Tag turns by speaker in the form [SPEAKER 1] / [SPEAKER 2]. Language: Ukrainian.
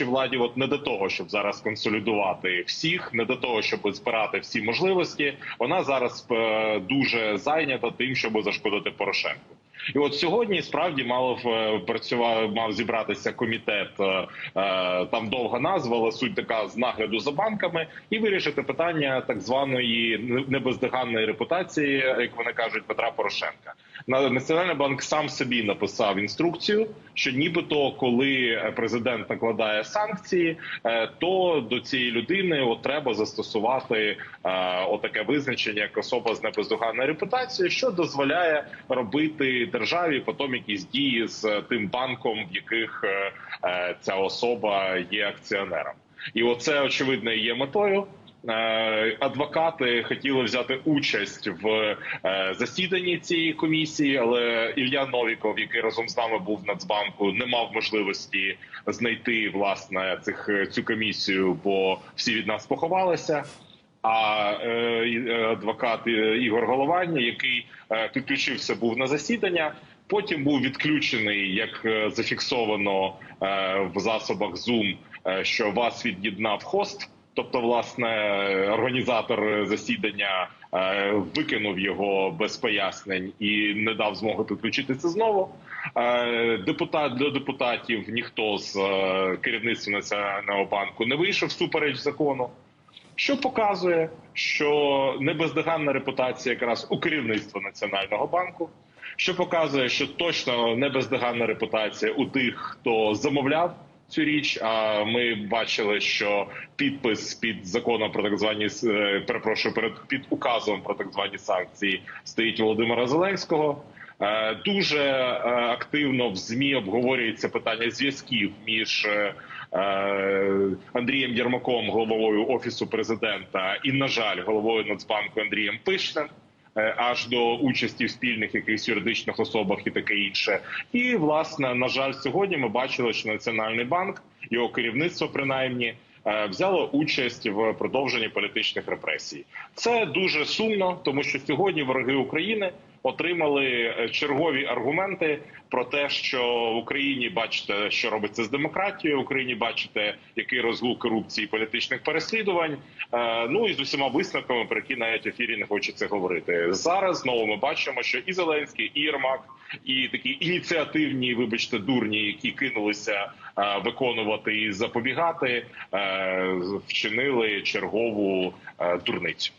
[SPEAKER 1] нашій владі от не до того, щоб зараз консолідувати всіх, не до того, щоб збирати всі можливості. Вона зараз е, дуже зайнята тим, щоб зашкодити Порошенку. І от сьогодні справді мав е, працював, мав зібратися комітет. е, е, Там довга назва, але суть така з нагляду за банками, і вирішити питання так званої небездоганної репутації, як вони кажуть, Петра Порошенка. На Національний банк сам собі написав інструкцію, що нібито коли президент накладає санкції, то до цієї людини от треба застосувати отаке визначення як особа з небездоганною репутацією, що дозволяє робити державі потім якісь дії з тим банком, в яких е, е, ця особа є акціонером. І оце очевидно є метою. Е, Адвокати хотіли взяти участь в е, засіданні цієї комісії, але Ілля Новіков, який разом з нами був в Нацбанку, не мав можливості знайти власне цих цю комісію, бо всі від нас поховалися. А е, е, адвокат е, Ігор Голованя, який підключився, був на засідання. Потім був відключений, як зафіксовано в засобах Zoom, що вас від'єднав хост. Тобто, власне, організатор засідання викинув його без пояснень і не дав змоги підключитися знову. Депутат для депутатів ніхто з керівництва національного банку не вийшов супереч закону що показує, що не бездоганна репутація якраз у керівництва національного банку, що показує, що точно не бездоганна репутація у тих, хто замовляв цю річ. А ми бачили, що підпис під законом про так звані е, перепрошую перед під указом про так звані санкції стоїть Володимира Зеленського. Е, Дуже е, активно в змі обговорюється питання зв'язків між е, Андрієм Єрмаком, головою офісу президента, і, на жаль, головою Нацбанку Андрієм Пишним. Аж до участі в спільних якихось юридичних особах і таке інше, і власне на жаль, сьогодні ми бачили, що Національний банк, його керівництво, принаймні, взяло участь в продовженні політичних репресій. Це дуже сумно, тому що сьогодні вороги України отримали е, чергові аргументи про те, що в Україні бачите, що робиться з демократією. В Україні бачите, який розгул корупції і політичних переслідувань. Е, Ну і з усіма висновками, про які навіть ефірі не хочеться говорити. Зараз знову ми бачимо, що і Зеленський, і Єрмак, і такі ініціативні, вибачте, дурні, які кинулися е, виконувати і запобігати, вчинили чергову дурницю.